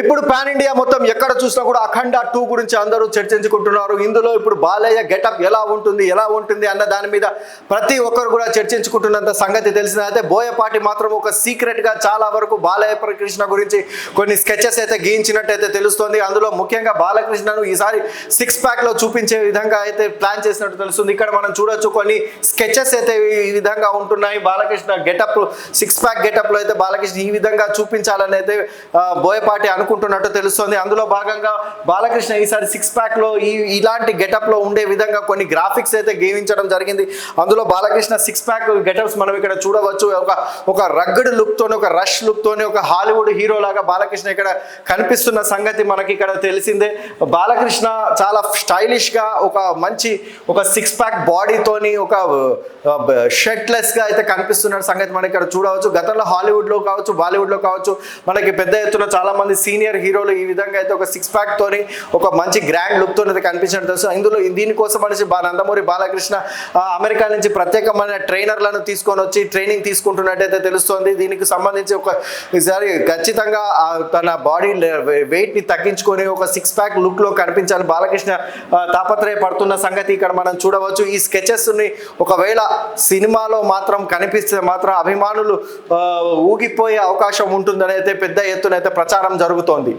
ఇప్పుడు pan India మొత్తం ఎక్కడ చూసినా కూడా అఖండ టూ గురించి అందరూ చర్చించుకుంటున్నారు. ఇందులో ఇప్పుడు బాలయ్య గెటప్ ఎలా ఉంటుంది ఎలా ఉంటుంది అన్న దాని మీద ప్రతి ఒక్కరు కూడా చర్చించుకుంటున్నంత సంగతి తెలిసిన అయితే బోయపాటి మాత్రం ఒక సీక్రెట్గా చాలా వరకు బాలయ్య కృష్ణ గురించి కొన్ని స్కెచెస్ అయితే గీయించినట్టయితే తెలుస్తుంది. అందులో ముఖ్యంగా బాలకృష్ణను ఈసారి సిక్స్ ప్యాక్లో చూపించే విధంగా అయితే ప్లాన్ చేసినట్టు తెలుస్తుంది. ఇక్కడ మనం చూడొచ్చు కొన్ని స్కెచెస్ అయితే ఈ విధంగా ఉంటున్నాయి. బాలకృష్ణ గెటప్ సిక్స్ ప్యాక్ గెటప్లో అయితే బాలకృష్ణ ఈ విధంగా చూపించాలని అయితే బోయపాటి అనుకుంటున్నట్టు తెలుస్తుంది. అందులో భాగంగా బాలకృష్ణ ఈసారి సిక్స్ ప్యాక్లో ఈ ఇలాంటి గెటప్లో ఉండే విధంగా కొన్ని గ్రాఫిక్స్ అయితే గేవించడం జరిగింది. అందులో బాలకృష్ణ సిక్స్ ప్యాక్ గెటప్స్ మనం ఇక్కడ చూడవచ్చు. ఒక ఒక రగ్గడ్ లుక్ తోని ఒక రష్ లుక్ తోని ఒక హాలీవుడ్ హీరో లాగా బాలకృష్ణ ఇక్కడ కనిపిస్తున్న సంగతి మనకి ఇక్కడ తెలిసిందే. బాలకృష్ణ చాలా స్టైలిష్గా ఒక మంచి ఒక సిక్స్ ప్యాక్ బాడీతోని ఒక uh, షర్ట్లెస్గా అయితే కనిపిస్తున్న సంగతి మనం ఇక్కడ చూడవచ్చు. గతంలో హాలీవుడ్లో కావచ్చు బాలీవుడ్లో కావచ్చు మనకి పెద్ద ఎత్తున చాలా మంది సీనియర్ హీరోలు ఈ విధంగా అయితే ఒక సిక్స్ ప్యాక్ తోని ఒక మంచి గ్రాండ్ లుక్ తోని కనిపించడం తెలుసు ఇందులో దీనికోసం అనేసి నందమూరి బాలకృష్ణ అమెరికా నుంచి ప్రత్యేకమైన ట్రైనర్లను తీసుకొని వచ్చి ట్రైనింగ్ తీసుకుంటున్నట్టయితే తెలుస్తోంది. దీనికి సంబంధించి ఒక ఈసారి ఖచ్చితంగా తన బాడీ వెయిట్ని తగ్గించుకొని ఒక సిక్స్ ప్యాక్ లుక్లో కనిపించాలి బాలకృష్ణ తాపత్రయ తాపత్రయపడుతున్న సంగతి ఇక్కడ మనం చూడవచ్చు. ఈ స్కెచెస్ని ఒకవేళ సినిమాలో మాత్రం కనిపిస్తే మాత్రం అభిమానులు ఊగిపోయే అవకాశం ఉంటుందని అయితే పెద్ద ఎత్తున అయితే ప్రచారం జరుగుతోంది